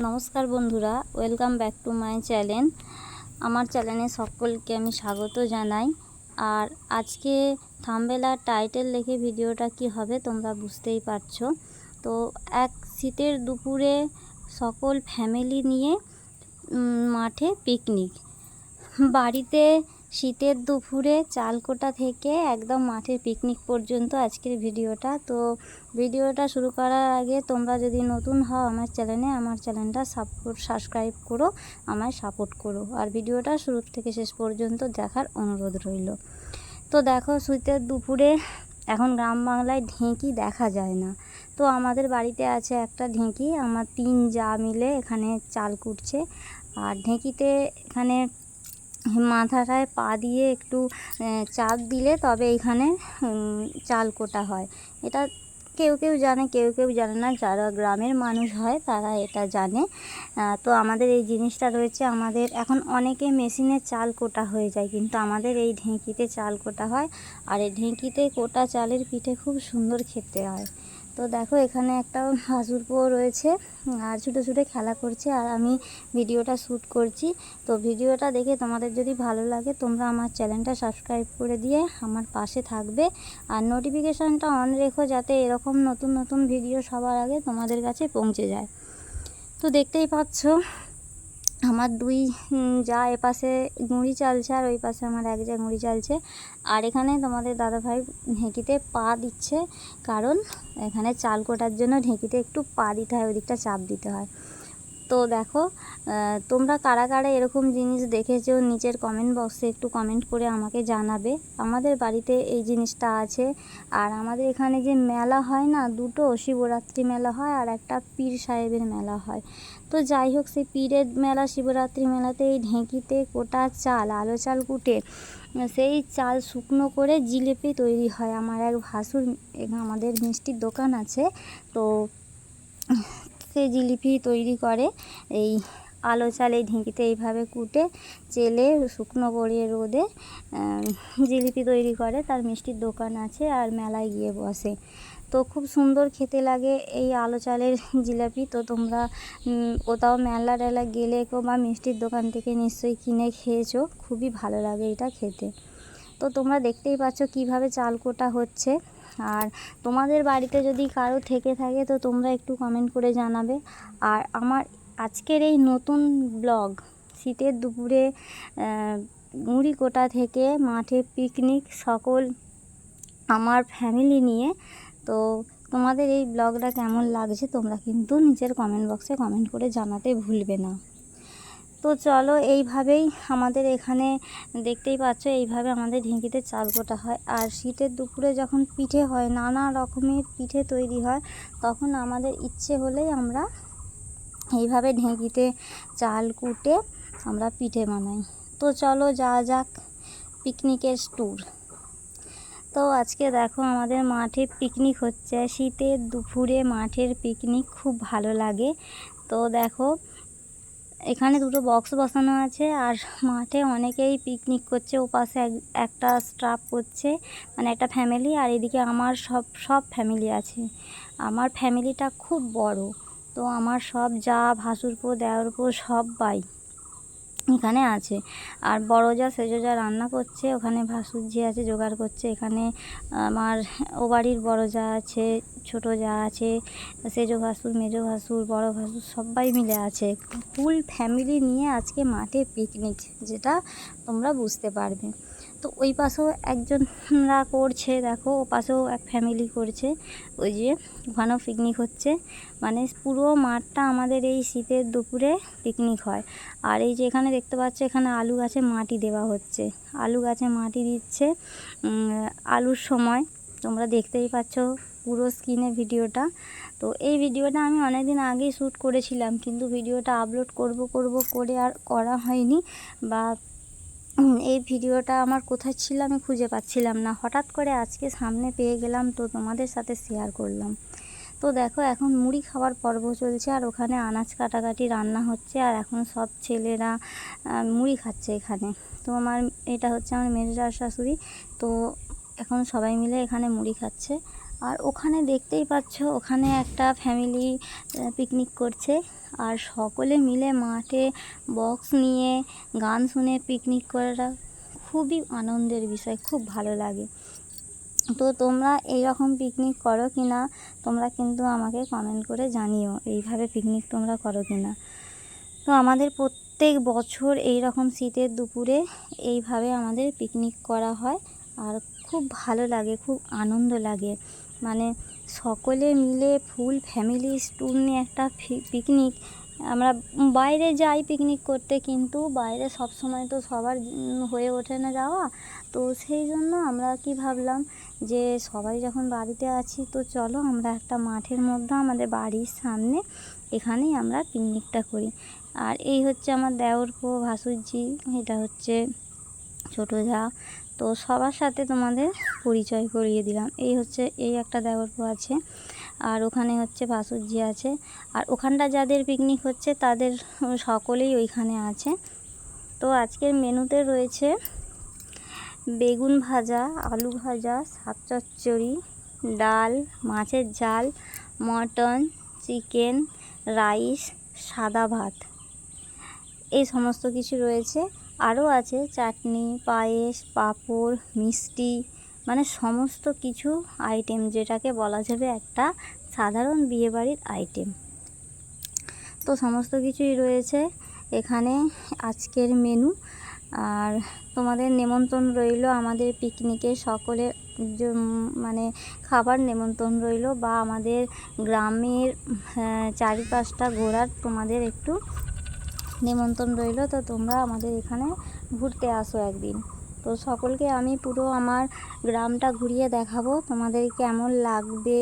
নমস্কার বন্ধুরা welcome back to my channel আমার চ্যানেলে সকলকে আমি স্বাগত জানাই। আর আজকে থামবেলা টাইটেল দেখে ভিডিওটা কি হবে তোমরা বুঝতেই পারছ। তো এক শীতের দুপুরে সকল ফ্যামিলি নিয়ে মাঠে পিকনিক বাড়িতে শীতের দুপুরে চালকোটা থেকে একদম মাঠের পিকনিক পর্যন্ত আজকের ভিডিওটা। তো ভিডিওটা শুরু করার আগে তোমরা যদি নতুন হও আমার চ্যানেলে আমার চ্যানেলটা সাপোর্ট সাবস্ক্রাইব করো, আমায় সাপোর্ট করো। আর ভিডিওটা শুরু থেকে শেষ পর্যন্ত দেখার অনুরোধ রইল। তো দেখো শীতের দুপুরে এখন গ্রাম বাংলায় ঢেঁকি দেখা যায় না। তো আমাদের বাড়িতে আছে একটা ঢেঁকি, আমার তিন যা মিলে এখানে চাল কুটছে। আর ঢেঁকিতে এখানে মাথাটায় পা দিয়ে একটু চাপ দিলে তবে এখানে চাল কোটা হয়। এটা কেউ কেউ জানে, কেউ কেউ জানে না। যারা গ্রামের মানুষ হয়, তারা এটা জানে। তো আমাদের এই জিনিসটা রয়েছে, আমাদের এখন অনেকে মেশিনে চাল কোটা হয়ে যায়, কিন্তু আমাদের এই ঢেঁকিতে চাল কোটা হয়। আর এই ঢেঁকিতে কোটা চালের পিঠে খুব সুন্দর খেতে হয়। তো দেখো, এখানে একটা ভাসুরপো রয়েছে, আর ছুটে ছুটে খেলা করছে, আর আমি ভিডিওটা শ্যুট করছি। তো ভিডিওটা দেখে তোমাদের যদি ভালো লাগে, তোমরা আমার চ্যানেলটা সাবস্ক্রাইব করে দিয়ে আমার পাশে থাকবে। আর নোটিফিকেশানটা অন রেখো যাতে এরকম নতুন নতুন ভিডিও সবার আগে তোমাদের কাছে পৌঁছে যায়। তো দেখতেই পাচ্ছ আমার দুই যা এপাশে গুঁড়ি চালছে আর ওই পাশে আমার এক যা গুঁড়ি চালছে। আর এখানে তোমাদের দাদাভাই ঢেঁকিতে পা দিচ্ছে, কারণ এখানে চাল কোটার জন্য ঢেঁকিতে একটু পা দিতে হয়, ওদিকটা চাপ দিতে হয়। তো দেখো তোমরা কারা কারা এরকম জিনিস দেখেছ নিচের কমেন্ট বক্সে একটু কমেন্ট করে আমাকে জানাবে। আমাদের বাড়িতে এই জিনিসটা আছে। আর আমাদের এখানে যে মেলা হয় না, দুটো শিবরাত্রি মেলা হয় আর একটা পীর সাহেবের মেলা হয়। তো যাই হোক, সেই পীরের মেলা, শিবরাত্রি মেলাতে এই ঢেঁকিতে কোটা চাল, আলো চাল কুটে, সেই চাল শুকনো করে জিলিপি তৈরি হয়। আমার এক ভাসুর আমাদের মিষ্টির দোকান আছে। তো সেই জিলিপি তৈরি করে, এই আলো চাল এই ঢেঁকিতে এইভাবে কুটে, চেলে শুকনো করে রোদে জিলিপি তৈরি করে। তার মিষ্টির দোকান আছে আর মেলায় গিয়ে বসে। তো খুব সুন্দর খেতে লাগে এই আলো চালের জিলাপি। তো তোমরা কোথাও মেলা টেলা গেলে কো বা মিষ্টির দোকান থেকে নিশ্চয়ই কিনে খেয়েছো। খুবই ভালো লাগে এটা খেতে। তো তোমরা দেখতেই পাচ্ছ কীভাবে চাল কোটা হচ্ছে। আর তোমাদের বাড়িতে যদি কারও থেকে থাকে তো তোমরা একটু কমেন্ট করে জানাবে। আর আমার আজকের এই নতুন ব্লগ শীতের দুপুরে আহ, মুড়ি কোটা থেকে মাঠে পিকনিক সকল আমার ফ্যামিলি নিয়ে তো তোমাদের এই ব্লগটা কেমন লাগছে তোমরা কিন্তু নিচের কমেন্ট বক্সে কমেন্ট করে জানাতে ভুলবে না। তো চলো এইভাবেই আমাদের এখানে দেখতেই পাচ্ছ, এইভাবে আমাদের ঢেঁকিতে চাল কোটা হয়। আর শীতের দুপুরে যখন পিঠে হয়, নানা রকমের পিঠে তৈরি হয়, তখন আমাদের ইচ্ছে হলেই আমরা এইভাবে ঢেঁকিতে চাল কুটে আমরা পিঠে বানাই। তো চলো যা যাক পিকনিকের ট্যুর তো আজকে দেখো আমাদের মাঠে পিকনিক হচ্ছে। শীতের দুপুরে মাঠের পিকনিক খুব ভালো লাগে। তো দেখো এখানে দুটো বক্স বসানো আছে আর মাঠে অনেকেই পিকনিক করছে ও পাশে এক- একটা স্টাফ করছে মানে একটা ফ্যামিলি আর এদিকে আমার সব সব ফ্যামিলি আছে। আমার ফ্যামিলিটা খুব বড়, তো আমার সব যা ভাসুরপো সব সবাই এখানে আছে। আর বড় যা, সেজো যা রান্না করছে, ওখানে ভাসুর যে আছে জোগাড় করছে। এখানে আমার ও বাড়ির বড় যা আছে, ছোট যা আছে, সেজো ভাসুর, মেজো ভাসুর, বড় ভাসুর, সবাই মিলে আছে। ফুল ফ্যামিলি নিয়ে আজকে মাঠে পিকনিক যেটা তোমরা বুঝতে পারবে। তো ওই পাশেও একজনরা করছে, দেখো, ও পাশেও এক ফ্যামিলি করছে। ওই যে ওখানেও পিকনিক হচ্ছে। মানে পুরো মাঠটা আমাদের এই শীতের দুপুরে পিকনিক হয়। আর এই যে এখানে দেখতে পাচ্ছ, এখানে আলু গাছে মাটি দেওয়া হচ্ছে। আলু গাছে মাটি দিচ্ছে আলুর সময়। তোমরা দেখতেই পাচ্ছ পুরো স্ক্রিনে ভিডিওটা। তো এই ভিডিওটা আমি অনেক দিন আগেই শ্যুট করেছিলাম, কিন্তু ভিডিওটা আপলোড করব করব করে আর করা হয়নি। বা এই ভিডিওটা আমার কোথায় ছিল আমি খুঁজে পাচ্ছিলাম না। হঠাৎ করে আজকে সামনে পেয়ে গেলাম তো তোমাদের সাথে শেয়ার করলাম। তো দেখো, এখন মুড়ি খাওয়ার পর্ব চলছে আর ওখানে আনাজ কাটাকাটি রান্না হচ্ছে আর এখন সব ছেলেরা মুড়ি খাচ্ছে এখানে। তো আমার, এটা হচ্ছে আমার মেজদার শাশুড়ি। তো এখন সবাই মিলে এখানে মুড়ি খাচ্ছে। আর ওখানে দেখতেই পাচ্ছ, ওখানে একটা ফ্যামিলি পিকনিক করছে। আর সকলে মিলে মাঠে বক্স নিয়ে গান শুনে পিকনিক করাটা খুবই আনন্দের বিষয়, খুব ভালো লাগে। তো তোমরা এইরকম পিকনিক করো কি না, তোমরা কিন্তু আমাকে কমেন্ট করে জানিও এইভাবে পিকনিক তোমরা করো কি না। তো আমাদের প্রত্যেক বছর এই রকম শীতের দুপুরে এইভাবে আমাদের পিকনিক করা হয়, আর খুব ভালো লাগে, খুব আনন্দ লাগে। মানে সকলে মিলে ফুল ফ্যামিলি ট্যুর নিয়ে একটা পিকনিক আমরা বাইরে যাই পিকনিক করতে কিন্তু বাইরে সব সময় তো সবার হয়ে ওঠে না যাওয়া। তো সেই জন্য আমরা কি ভাবলাম যে সবাই যখন বাড়িতে আছি তো চলো আমরা একটা মাঠের মধ্যে আমাদের বাড়ির সামনে এখানেই আমরা পিকনিকটা করি। আর এই হচ্ছে আমার দেওরপো ভাসুরজি, এটা হচ্ছে ছোটো যা। তো সবার সাথে তোমাদের পরিচয় করিয়ে দিলাম। এই হচ্ছে, এই একটা দেওরপো আছে। আর ওখানে হচ্ছে ভাসুরজি আছে। আর ওখানটা যাদের পিকনিক হচ্ছে, তাদের সকলেই ওইখানে আছে। তো আজকের মেনুতে রয়েছে বেগুন ভাজা, আলু ভাজা, শাক চচ্চড়ি, ডাল, মাছের ঝাল, মটন, চিকেন, রাইস, সাদা ভাত। এই সমস্ত কিছু রয়েছে। আরও আছে চাটনি পায়েস পাঁপড় মিষ্টি মানে সমস্ত কিছু আইটেম যেটাকে বলা যাবে একটা সাধারণ বিয়েবাড়ির আইটেম তো সমস্ত কিছুই রয়েছে এখানে আজকের মেনু আর তোমাদের নেমন্তন্ন রইল আমাদের পিকনিকে সকলের মানে খাবার নেমন্তন্ন রইল বা আমাদের গ্রামের হ্যাঁ, চারিপাশটা ঘোরার তোমাদের একটু নেমন্তন্ন রইল। তো তোমরা আমাদের এখানে ঘুরতে আসো একদিন। তো সকলকে আমি পুরো আমার গ্রামটা ঘুরিয়ে দেখাবো। তোমাদের কেমন লাগবে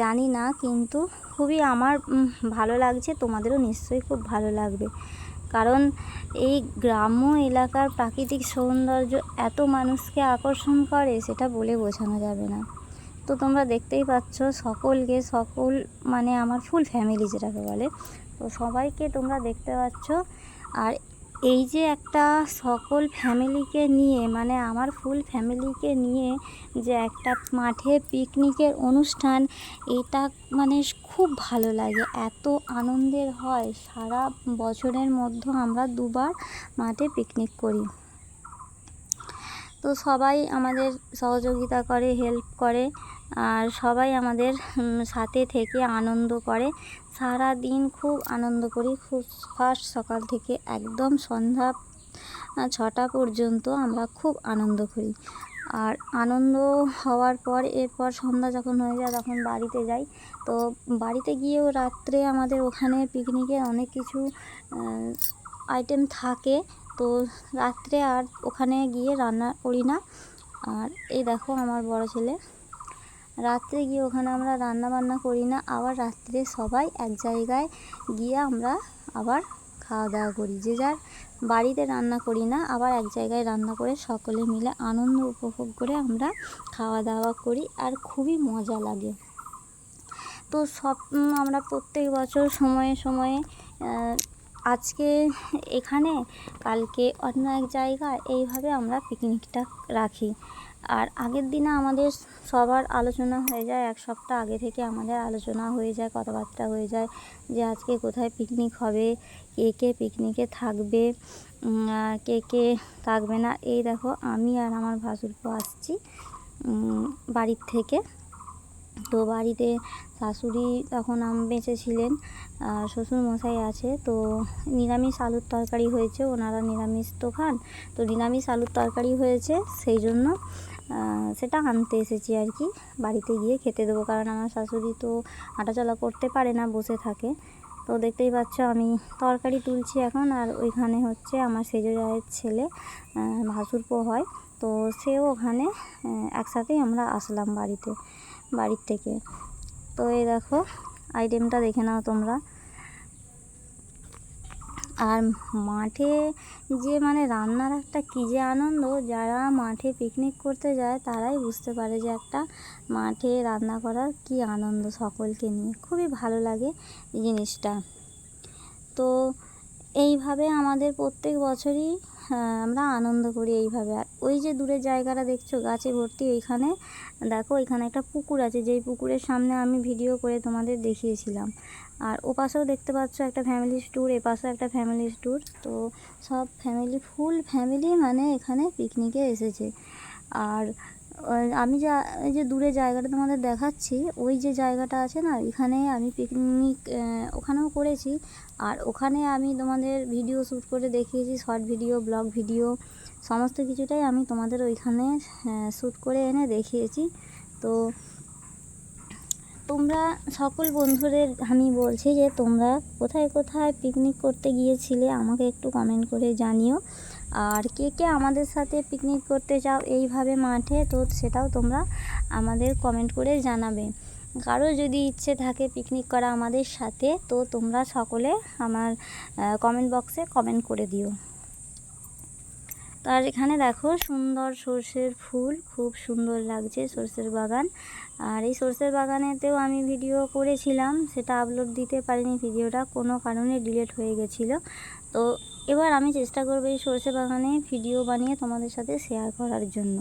জানি না, কিন্তু খুবই আমার ভালো লাগছে। তোমাদেরও নিশ্চয়ই খুব ভালো লাগবে। কারণ এই গ্রাম্য এলাকার প্রাকৃতিক সৌন্দর্য এত মানুষকে আকর্ষণ করে, সেটা বলে বোঝানো যাবে না। তো তোমরা দেখতেই পাচ্ছ, সকলকে, সকল মানে আমার ফুল ফ্যামিলি যেটাকে বলে তো সবাইকে তোমরা দেখতে পাচ্ছ। আর এই যে একটা সকল ফ্যামিলিকে নিয়ে মানে আমার ফুল ফ্যামিলিকে নিয়ে যে একটা মাঠে পিকনিকের অনুষ্ঠান, এটা মানে খুব ভালো লাগে। এত আনন্দের হয়। সারা বছরের মধ্যে আমরা দুবার মাঠে পিকনিক করি। তো সবাই আমাদের সহযোগিতা করে, হেল্প করে, আর সবাই আমাদের সাথে থেকে আনন্দ করে। সারা দিন খুব আনন্দ করি। খুব ফার্স্ট সকাল থেকে একদম সন্ধ্যা ছটা পর্যন্ত আমরা খুব আনন্দ করি। আর আনন্দ হওয়ার পর, এরপর সন্ধ্যা যখন হয়ে যায়, তখন বাড়িতে যাই। তো বাড়িতে গিয়েও রাত্রে আমাদের ওখানে পিকনিকে অনেক কিছু আইটেম থাকে। তো রাত্রে আর ওখানে গিয়ে রান্না করি না। আর এই দেখো আমার বড় ছেলে। রাত্রে গিয়ে ওখানে আমরা রান্না বান্না করি না, আবার রাত্রে সবাই এক জায়গায় গিয়ে আমরা আবার খাওয়া দাওয়া করি। যে যার বাড়িতে রান্না করি না, আবার এক জায়গায় রান্না করে সকলে মিলে আনন্দ উপভোগ করে আমরা খাওয়া দাওয়া করি আর খুবই মজা লাগে। তো সব আমরা প্রত্যেক বছর সময়ে সময়ে আজকে এখানে, কালকে অন্য এক জায়গায় এইভাবে আমরা পিকনিকটা রাখি। আর আগের দিনে আমাদের সবার আলোচনা হয়ে যায়, এক সপ্তাহ আগে থেকে আমাদের আলোচনা হয়ে যায়, কথাবার্তা হয়ে যায় যে আজকে কোথায় পিকনিক হবে, কে কে পিকনিকে থাকবে কে কে থাকবে না। এই দেখো, আমি আর আমার ভাসুরপো আসছি বাড়ির থেকে। তো বাড়িতে শাশুড়ি তখন আম বেঁচে ছিলেন শ্বশুর মশাই আছে, তো নিরামিষ আলুর তরকারি হয়েছে, ওনারা নিরামিষ তো খান, তো নিরামিষ আলুর তরকারি হয়েছে, সেই জন্য সেটা আনতে এসেছি আর কি। বাড়িতে গিয়ে খেতে দেবো, কারণ আমার শাশুড়ি তো হাঁটাচলা করতে পারে না, বসে থাকে। তো দেখতেই পাচ্ছ আমি তরকারি তুলছি এখন, আর ওইখানে হচ্ছে আমার সেজ জায়ের ছেলে ভাসুরপো হয়। তো সেও ওখানে একসাথেই আমরা আসলাম বাড়িতে, বাড়ির থেকে। তো এই দেখো আইটেমটা দেখে নাও তোমরা। আর মাঠে যে মানে রান্নার একটা কী যে আনন্দ, যারা মাঠে পিকনিক করতে যায় তারাই বুঝতে পারে যে একটা মাঠে রান্না করার কী আনন্দ সকলকে নিয়ে। খুবই ভালো লাগে জিনিসটা। তো এইভাবে আমাদের প্রত্যেক বছরই আমরা আনন্দ করি এইভাবে। আর ওই যে দূরের জায়গাটা দেখছ, গাছে ভর্তি ওইখানে, দেখো ওইখানে একটা পুকুর আছে, যেই পুকুরের সামনে আমি ভিডিও করে তোমাদের দেখিয়েছিলাম। আর ও পাশেও দেখতে পাচ্ছ একটা ফ্যামিলি ট্যুর এ পাশেও একটা ফ্যামিলি ট্যুর তো সব ফ্যামিলি ফুল ফ্যামিলি মানে এখানে পিকনিকে এসেছে। আর আমি যা, এই যে দূরে জায়গাটা তোমাদের দেখাচ্ছি, ওই যে জায়গাটা আছে না, এখানে আমি পিকনিক ওখানেও করেছি। আর ওখানে আমি তোমাদের ভিডিও শ্যুট করে দেখিয়েছি শর্ট ভিডিও ব্লগ ভিডিও সমস্ত কিছুটাই আমি তোমাদের ওইখানে শ্যুট করে এনে দেখিয়েছি। তো তোমরা সকল বন্ধুদের আমি বলছি যে তোমরা কোথায় কোথায় পিকনিক করতে গিয়েছিলে আমাকে একটু কমেন্ট করে জানিও। আর কে কে আমাদের সাথে পিকনিক করতে চাও এইভাবে মাঠে, তো সেটাও তোমরা আমাদের কমেন্ট করে জানাবে। কারও যদি ইচ্ছে থাকে পিকনিক করা আমাদের সাথে, তো তোমরা সকলে আমার কমেন্ট বক্সে কমেন্ট করে দিও। তার এখানে দেখো সুন্দর সর্ষের ফুল, খুব সুন্দর লাগছে সর্ষের বাগান। আর এই সর্ষের বাগানেতেও আমি ভিডিও করেছিলাম, সেটা আপলোড দিতে পারিনি ভিডিওটা, কোনো কারণে ডিলেট হয়ে গেছিল। তো এবার আমি চেষ্টা করব এই সর্ষে বাগানে ভিডিও বানিয়ে তোমাদের সাথে শেয়ার করার জন্য।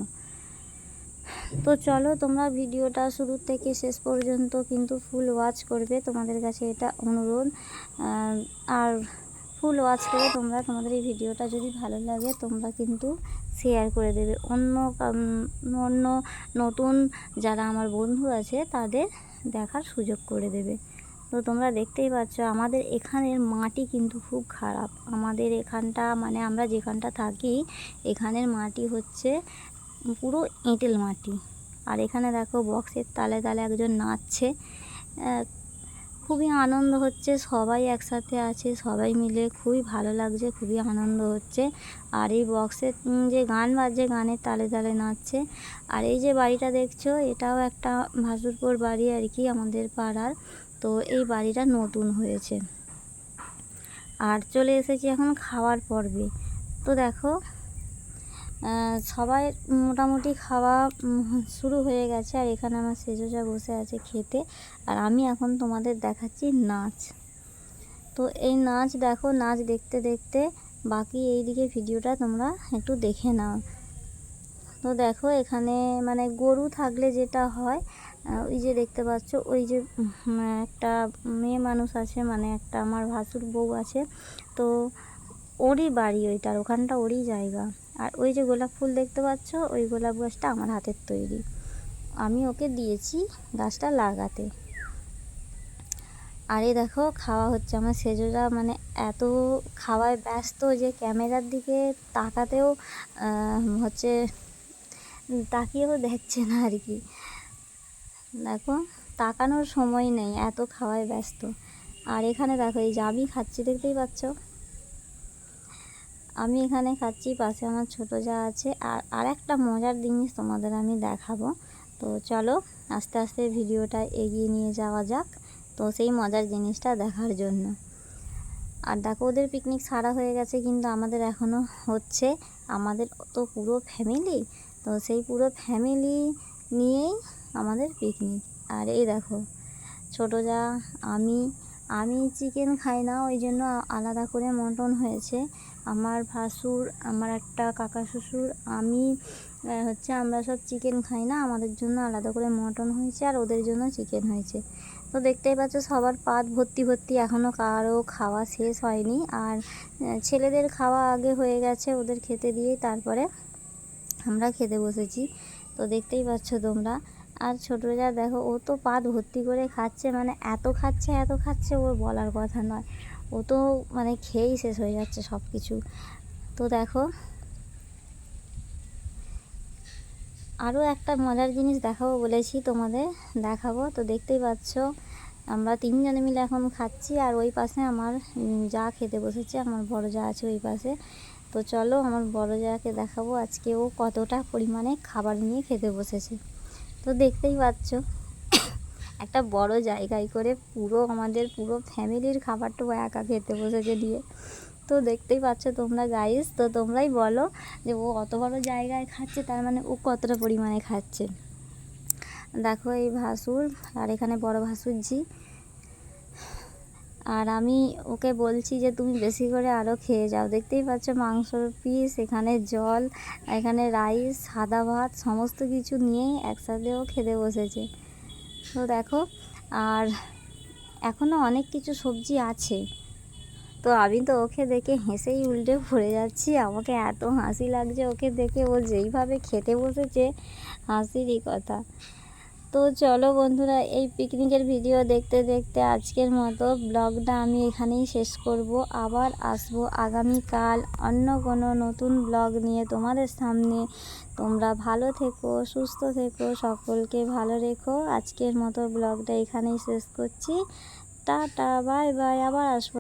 তো চলো তোমরা ভিডিওটা শুরু থেকে শেষ পর্যন্ত কিন্তু ফুল ওয়াচ করবে, তোমাদের কাছে এটা অনুরোধ। আর ফুল ওয়াচ করে তোমরা তোমাদের এই ভিডিওটা যদি ভালো লাগে, তোমরা কিন্তু শেয়ার করে দেবে। অন্য অন্য নতুন যারা আমার বন্ধু আছে, তাদের দেখার সুযোগ করে দেবে। তো তোমরা দেখতেই পাচ্ছ, আমাদের এখানের মাটি কিন্তু খুব খারাপ। আমাদের এখানটা মানে আমরা যেখানটা থাকি, এখানের মাটি হচ্ছে পুরো এঁটেল মাটি। আর এখানে দেখো, বক্সের তালে তালে একজন নাচছে। খুবই আনন্দ হচ্ছে, সবাই একসাথে আছে, সবাই মিলে খুবই ভালো লাগছে, খুবই আনন্দ হচ্ছে। আর এই বক্সের যে গান বাজছে, গানের তালে তালে নাচছে। আর এই যে বাড়িটা দেখছ, এটাও একটা ভাসুরপুর বাড়ি আর কি আমাদের পাড়ার। তো এই বাড়িটা নতুন হয়েছে। আর চলে এসেছি এখন খাওয়ার পর্বে। তো দেখো সবাই মোটামুটি খাওয়া শুরু হয়ে গেছে। আর এখানে আমার সেজোজা বসে আছে খেতে। আর আমি এখন তোমাদের দেখাচ্ছি নাচ। তো এই নাচ দেখো, নাচ দেখতে দেখতে বাকি এই দিকে ভিডিওটা তোমরা একটু দেখে নাও। তো দেখো এখানে মানে গরু থাকলে যেটা হয় ওই যে দেখতে পাচ্ছ, ওই যে একটা মেয়ে মানুষ আছে মানে একটা আমার ভাসুর বউ আছে। তো ওরই বাড়ি ওইটার, ওখানটা ওরই জায়গা। আর ওই যে গোলাপ ফুল দেখতে পাচ্ছ, ওই গোলাপ গাছটা আমার হাতের তৈরি। আমি ওকে দিয়েছি গাছটা লাগাতে। আরে দেখো, খাওয়া হচ্ছে আমার সেজোরা মানে এত খাওয়ায় ব্যস্ত যে ক্যামেরার দিকে তাকাতেও হচ্ছে তাকিয়েও দেখছে না আর কি। দেখো, তাকানোর সময় নেই, এত খাওয়ায় ব্যস্ত। আর এখানে দেখো, এই যে আমি খাচ্ছি, দেখতেই পাচ্ছ? আমি এখানে খাচ্ছি, পাশে আমার ছোটো যা আছে। আর আর একটা মজার জিনিস তোমাদের আমি দেখাবো। তো চলো, আস্তে আস্তে ভিডিওটা এগিয়ে নিয়ে যাওয়া যাক। তো সেই মজার জিনিসটা দেখার জন্য। আর দেখো, ওদের পিকনিক সারা হয়ে গেছে, কিন্তু আমাদের এখনও হচ্ছে আমাদের তো পুরো ফ্যামিলি তো সেই পুরো ফ্যামিলি নিয়েই আমাদের পিকনিক আর এই দেখো, ছোটো যা, আমি আমি চিকেন খাই না, ওই জন্য আলাদা করে মটন হয়েছে। আমার ভাসুর, আমার একটা কাকা শ্বশুর, আমি হচ্ছে আমরা সব চিকেন খাই না, আমাদের জন্য আলাদা করে মটন হয়েছে আর ওদের জন্য চিকেন হয়েছে। তো দেখতেই পাচ্ছ সবার পাত ভর্তি ভর্তি এখনও কারও খাওয়া শেষ হয়নি আর ছেলেদের খাওয়া আগে হয়ে গেছে ওদের খেতে দিয়ে তারপরে আমরা খেতে বসেছি। তো দেখতেই পাচ্ছ তোমরা, আর ছোটো যা দেখো ও তো পাত ভর্তি করে খাচ্ছে মানে এত খাচ্ছে এত খাচ্ছে, ওর বলার কথা নয়। ও তো মানে খেয়েই শেষ হয়ে যাচ্ছে সব কিছু তো দেখো। আরও একটা মজার জিনিস দেখাবো বলেছি তোমাদের। দেখাবো। তো দেখতেই পাচ্ছ, আমরা তিনজনে মিলে এখন খাচ্ছি আর ওই পাশে আমার যা খেতে বসেছে, আমার বড় যা আছে ওই পাশে। তো চলো আমার বড় জাকে দেখাবো, আজকে ও কতটা পরিমাণে খাবার নিয়ে খেতে বসেছে। তো দেখতেই পাচ্ছ। একটা বড় জায়গায় করে পুরো আমাদের পুরো ফ্যামিলির খাবারটা ও একা খেতে বসেছে দিয়ে। তো দেখতেই পাচ্ছ তোমরা গাইস তো তোমরাই বলো যে ও অত বড় জায়গায় খাচ্ছে, তার মানে ও কতটা পরিমাণে খাচ্ছে। দেখো এই ভাসুর আর এখানে বড় ভাসুর জি আর আমি ওকে বলছি যে তুমি বেশি করে আরও খেয়ে যাও। দেখতেই পাচ্ছ মাংসর পিস এখানে জল, এখানে রাইস সাদা ভাত, সমস্ত কিছু নিয়েই একসাথেও খেতে বসেছে। তো দেখো, আর এখনও অনেক কিছু সবজি আছে। তো আমি তো ওকে দেখে হেসেই উল্টে পড়ে যাচ্ছি। আমাকে এত হাসি লাগছে ওকে দেখে ও যেইভাবে খেতে বসেছে, হাসিরই কথা। তো চলো বন্ধুরা, এই পিকনিকের ভিডিও দেখতে দেখতে আজকের মতো ব্লগটা আমি এখানেই শেষ করব। আবার আসব আগামীকাল অন্য কোনো নতুন ব্লগ নিয়ে তোমাদের সামনে। তোমরা ভালো থেকো, সুস্থ থেকো, সকলকে ভালো রেখো। আজকের মতো ব্লগটা এখানেই শেষ করছি। টাটা বাই বাই আবার আসব।